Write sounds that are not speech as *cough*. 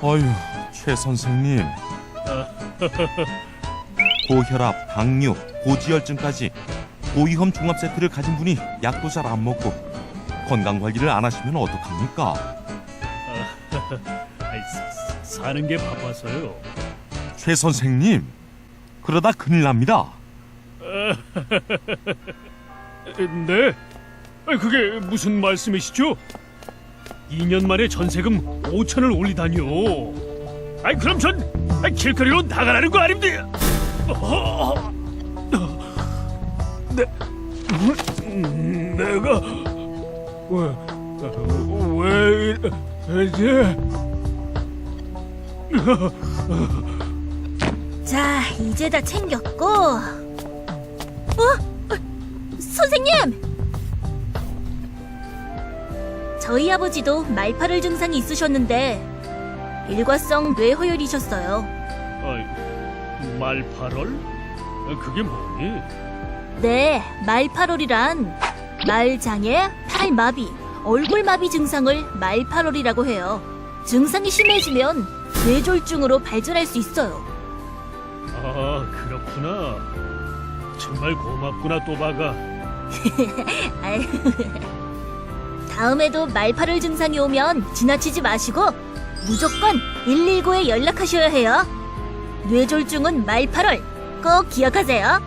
어휴, 최 선생님. *laughs* 고혈압, 당뇨, 고지혈증까지 고위험 종합 세트를 가진 분이 약도 잘 안 먹고 건강 관리를 안 하시면 어떡합니까? *laughs* 아이, 사- 사는 게 바빠서요. 최 선생님, 그러다 큰일 납니다. *laughs* 네? 아이, 그게 무슨 말씀이시죠? 2년 만에 전세금 5천을 올리다니요. 아이 그럼 전 아이, 길거리로 나가라는 거 아닙니까? 어, 내, 음, 내가 왜, 왜 이러지? 자, 이제 다 챙겼고. 어? 어, 선생님! 저희 아버지도 말파를 증상이 있으셨는데 일과성 뇌호혈이셨어요. 아이, 말파럴? 아, 그게 뭐니? 네, 말파롤이란 말장애, 팔마비, 얼굴마비 증상을 말파롤이라고 해요. 증상이 심해지면 뇌졸중으로 발전할 수 있어요. 아 그렇구나. 정말 고맙구나 또바가. *laughs* 아유. 다음에도 말파롤 증상이 오면 지나치지 마시고 무조건 119에 연락하셔야 해요. 뇌졸중은 말파롤 꼭 기억하세요.